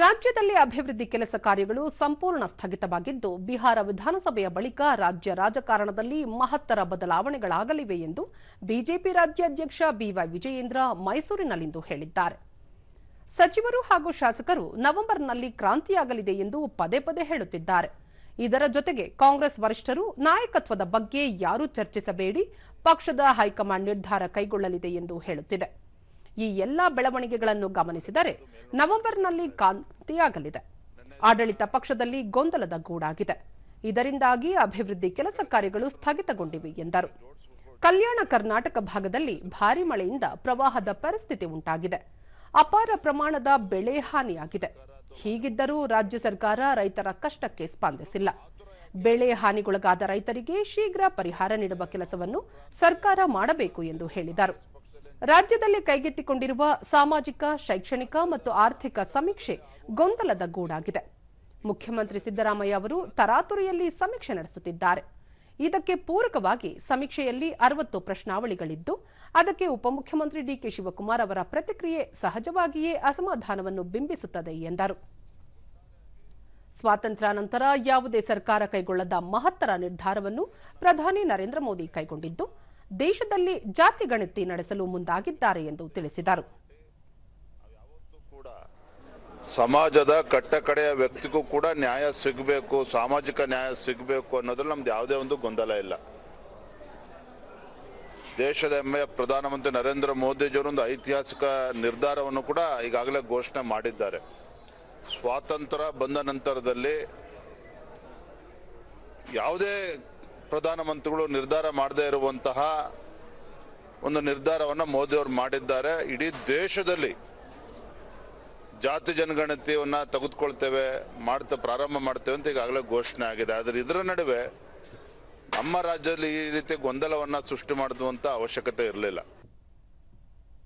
ರಾಜ್ಯದಲ್ಲಿ ಅಭಿವೃದ್ಧಿ ಕೆಲಸ ಕಾರ್ಯಗಳು ಸಂಪೂರ್ಣ ಸ್ಥಗಿತವಾಗಿದ್ದು, ಬಿಹಾರ ವಿಧಾನಸಭೆಯ ಬಳಿಕ ರಾಜ್ಯ ರಾಜಕಾರಣದಲ್ಲಿ ಮಹತ್ತರ ಬದಲಾವಣೆಗಳಾಗಲಿವೆ ಎಂದು ಬಿಜೆಪಿ ರಾಜ್ಯಾಧ್ಯಕ್ಷ ಬಿವೈ ವಿಜಯೇಂದ್ರ ಮೈಸೂರಿನಲ್ಲಿಂದು ಹೇಳಿದ್ದಾರೆ. ಸಚಿವರು ಹಾಗೂ ಶಾಸಕರು ನವೆಂಬರ್ನಲ್ಲಿ ಕ್ರಾಂತಿಯಾಗಲಿದೆ ಎಂದು ಪದೇ ಪದೇ ಹೇಳುತ್ತಿದ್ದಾರೆ. ಇದರ ಜೊತೆಗೆ ಕಾಂಗ್ರೆಸ್ ವರಿಷ್ಠರು ನಾಯಕತ್ವದ ಬಗ್ಗೆ ಯಾರೂ ಚರ್ಚಿಸಬೇಡಿ, ಪಕ್ಷದ ಹೈಕಮಾಂಡ್ ನಿರ್ಧಾರ ಕೈಗೊಳ್ಳಲಿದೆ ಎಂದು ಹೇಳುತ್ತಿದೆ. ಈ ಎಲ್ಲಾ ಬೆಳವಣಿಗೆಗಳನ್ನು ಗಮನಿಸಿದರೆ ನವೆಂಬರ್ನಲ್ಲಿ ಕಾಂತಿಯಾಗಲಿದೆ. ಆಡಳಿತ ಪಕ್ಷದಲ್ಲಿ ಗೊಂದಲದ ಗೂಡಾಗಿದೆ. ಇದರಿಂದಾಗಿ ಅಭಿವೃದ್ಧಿ ಕೆಲಸ ಕಾರ್ಯಗಳು ಸ್ಥಗಿತಗೊಂಡಿವೆ ಎಂದರು. ಕಲ್ಯಾಣ ಕರ್ನಾಟಕ ಭಾಗದಲ್ಲಿ ಭಾರಿ ಮಳೆಯಿಂದ ಪ್ರವಾಹದ ಪರಿಸ್ಥಿತಿ ಉಂಟಾಗಿದೆ. ಅಪಾರ ಪ್ರಮಾಣದ ಬೆಳೆ ಹಾನಿಯಾಗಿದೆ. ಹೀಗಿದ್ದರೂ ರಾಜ್ಯ ಸರ್ಕಾರ ರೈತರ ಕಷ್ಟಕ್ಕೆ ಸ್ಪಂದಿಸಿಲ್ಲ. ಬೆಳೆ ಹಾನಿಗೊಳಗಾದ ರೈತರಿಗೆ ಶೀಘ್ರ ಪರಿಹಾರ ನೀಡುವ ಕೆಲಸವನ್ನು ಸರ್ಕಾರ ಮಾಡಬೇಕು ಎಂದು ಹೇಳಿದರು. ರಾಜ್ಯದಲ್ಲಿ ಕೈಗೆತ್ತಿಕೊಂಡಿರುವ ಸಾಮಾಜಿಕ, ಶೈಕ್ಷಣಿಕ ಮತ್ತು ಆರ್ಥಿಕ ಸಮೀಕ್ಷೆ ಗೊಂದಲದ ಗೂಡಾಗಿದೆ. ಮುಖ್ಯಮಂತ್ರಿ ಸಿದ್ದರಾಮಯ್ಯ ಅವರು ತರಾತುರಿಯಲ್ಲಿ ಸಮೀಕ್ಷೆ ನಡೆಸುತ್ತಿದ್ದಾರೆ. ಇದಕ್ಕೆ ಪೂರಕವಾಗಿ ಸಮೀಕ್ಷೆಯಲ್ಲಿ ಅರವತ್ತು ಪ್ರಶ್ನಾವಳಿಗಳಿದ್ದು, ಅದಕ್ಕೆ ಉಪಮುಖ್ಯಮಂತ್ರಿ ಡಿಕೆ ಶಿವಕುಮಾರ್ ಅವರ ಪ್ರತಿಕ್ರಿಯೆ ಸಹಜವಾಗಿಯೇ ಅಸಮಾಧಾನವನ್ನು ಬಿಂಬಿಸುತ್ತದೆ ಎಂದರು. ಸ್ವಾತಂತ್ರ್ಯಾನಂತರ ಯಾವುದೇ ಸರ್ಕಾರ ಕೈಗೊಳ್ಳದ ಮಹತ್ತರ ನಿರ್ಧಾರವನ್ನು ಪ್ರಧಾನಿ ನರೇಂದ್ರ ಮೋದಿ ಕೈಗೊಂಡಿದ್ದು ದೇಶದಲ್ಲಿ ಜಾತಿ ಗಣತಿ ನಡೆಸಲು ಮುಂದಾಗಿದ್ದಾರೆ ಎಂದು ತಿಳಿಸಿದರು. ಸಮಾಜದ ಕಟ್ಟಕಡೆಯ ವ್ಯಕ್ತಿಗೂ ಕೂಡ ನ್ಯಾಯ ಸಿಗಬೇಕು, ಸಾಮಾಜಿಕ ನ್ಯಾಯ ಸಿಗಬೇಕು ಅನ್ನೋದ್ರಲ್ಲಿ ನಮ್ದು ಯಾವುದೇ ಒಂದು ಗೊಂದಲ ಇಲ್ಲ. ದೇಶದ ಹೆಮ್ಮೆಯ ಪ್ರಧಾನಮಂತ್ರಿ ನರೇಂದ್ರ ಮೋದಿಜಿಯವರು ಒಂದು ಐತಿಹಾಸಿಕ ನಿರ್ಧಾರವನ್ನು ಕೂಡ ಈಗಾಗಲೇ ಘೋಷಣೆ ಮಾಡಿದ್ದಾರೆ. ಸ್ವಾತಂತ್ರ್ಯ ಬಂದ ನಂತರದಲ್ಲಿ ಯಾವುದೇ ಪ್ರಧಾನಮಂತ್ರಿಗಳು ನಿರ್ಧಾರ ಮಾಡದೇ ಇರುವಂತಹ ಒಂದು ನಿರ್ಧಾರವನ್ನು ಮೋದಿಯವರು ಮಾಡಿದ್ದಾರೆ. ಇಡೀ ದೇಶದಲ್ಲಿ ಜಾತಿ ಜನಗಣತಿಯನ್ನ ತೆಗೆದುಕೊಳ್ತೇವೆ, ಮಾಡ್ತಾ ಪ್ರಾರಂಭ ಮಾಡ್ತೇವೆ ಅಂತ ಈಗಾಗಲೇ ಘೋಷಣೆ ಆಗಿದೆ. ಆದರೆ ಇದರ ನಡುವೆ ನಮ್ಮ ರಾಜ್ಯದಲ್ಲಿ ಈ ರೀತಿ ಗೊಂದಲವನ್ನ ಸೃಷ್ಟಿ ಮಾಡುವಂತ ಅವಶ್ಯಕತೆ ಇರಲಿಲ್ಲ.